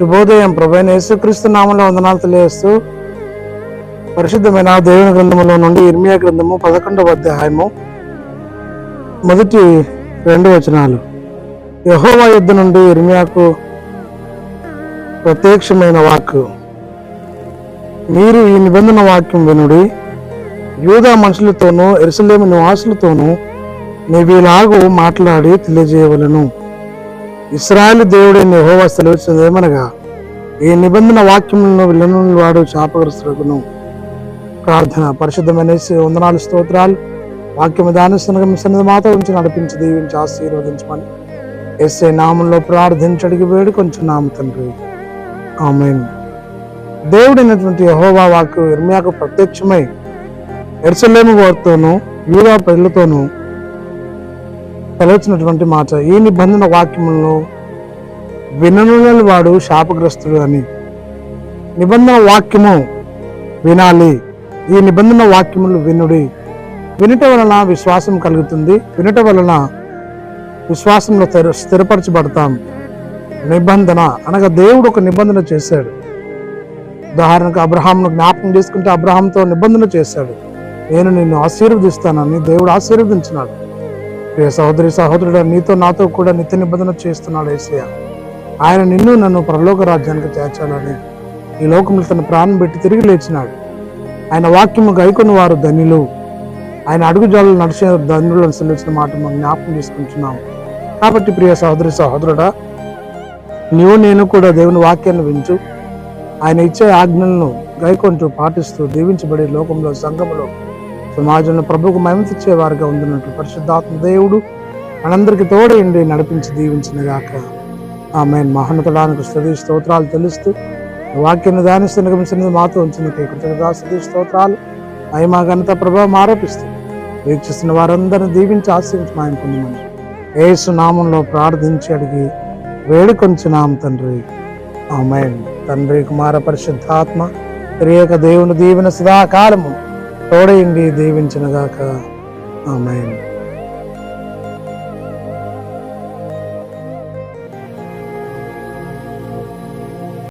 శుభోదయం. ప్రభైన యేసుక్రీస్తు నామంలో వందనాలు తెలియజేస్తూ పరిశుద్ధమైన దేవుని గ్రంథములో నుండి ఇర్మియా గ్రంథము పదకొండవ అధ్యాయము మొదటి రెండు వచనాలు. యహోవా యుద్ధ నుండి ఇర్మియాకు ప్రత్యక్షమైన వాక్కు. మీరు ఈ నిబంధన వాక్యం వినుడి యూదా మనుషులతోనూ ఎరుసలేము నివాసులతోనూ నీవిలాగు మాట్లాడి తెలియజేయవలను. ఇస్రాయల్ దేవుడైన యెహోవా సెలవుచ్చినది ఏమనగా ఈ నిబంధన వాక్యములను విల్లను వాడు శాపగ్రస్తులను ప్రార్థన పరిశుద్ధమైన వందనాలు స్తోత్రాలు. వాక్యము దానిస్తున్న సన్నిధి మాతో ఉంచి నడిపించి దీవించి ఆశీర్వదించమని ఎస్ఏ నామంలో ప్రార్థించడికి వేడు కొంచెం నామ తండ్రి. ఆమెన్. దేవుడైనటువంటి యహోవా వాక్కు ఇర్మియాకు ప్రత్యక్షమై ఎర్సలేము వారితోనూ యూదా ప్రజలతోనూ తలచినటువంటి మాట ఈ నిబంధన వాక్యములను విననులని వాడు శాపగ్రస్తుడు అని నిబంధన వాక్యము వినాలి. ఈ నిబంధన వాక్యములు వినుడి. వినుట వలన విశ్వాసం కలుగుతుంది. వినుట వలన విశ్వాసంలో స్థిర స్థిరపరచబడతాం. నిబంధన అనగా దేవుడు ఒక నిబంధన చేశాడు. ఉదాహరణకు అబ్రహాంను జ్ఞాపకం చేసుకుంటే అబ్రహాంతో నిబంధన చేశాడు. నేను నిన్ను ఆశీర్వదిస్తానని దేవుడు ఆశీర్వదించినాడు. ప్రియ సహోదరి సహోదరుడు నీతో నాతో కూడా నిత్య నిబంధన చేస్తున్నాడు ఏసయ్య. ఆయన నిన్ను నన్ను పరలోక రాజ్యానికి చేర్చాలని ఈ లోకంలో తన ప్రాణం పెట్టి తిరిగి లేచినాడు. ఆయన వాక్యము గైకొని వారు ధనిలు. ఆయన అడుగుజాలు నడిచే ధనులను సెలవించిన మాట మనం జ్ఞాపకం చేసుకుంటున్నాం. కాబట్టి ప్రియ సహోదరి సహోదరుడా నీవు నేను కూడా దేవుని వాక్యాన్ని వింటూ ఆయన ఇచ్చే ఆజ్ఞలను గైకొంటూ పాటిస్తూ దీవించబడే లోకంలో సంఘములో సమాజంలో ప్రభుకు మహిమ తెచ్చే వారిగా ఉంటున్నట్టు పరిశుద్ధాత్మ దేవుడు మనందరికీ తోడేయండి నడిపించి దీవించినగాక గాక. ఆమె మహోన్నతడానికి స్థుతి స్తోత్రాలు తెలుస్తూ వాక్యాన్ని ధ్యానిస్తూ నిగమించినది మాతో ఉంచింది కృతజ్ఞత స్థుతి స్తోత్రాలు. మహిమా ఘనత ప్రభావం ఆరోపిస్తూ వీక్షిస్తున్న వారందరిని దీవించి ఆశ్రయించి మాయం పొందమని ఏసు నామంలో ప్రార్థించి అడిగి వేడుకొంచున్నాం తండ్రి. ఆమె తండ్రి కుమార పరిశుద్ధాత్మ త్రియేక దేవుని దీవెన సదాకాలము తోడయండి దీవించినగాక. ఆమె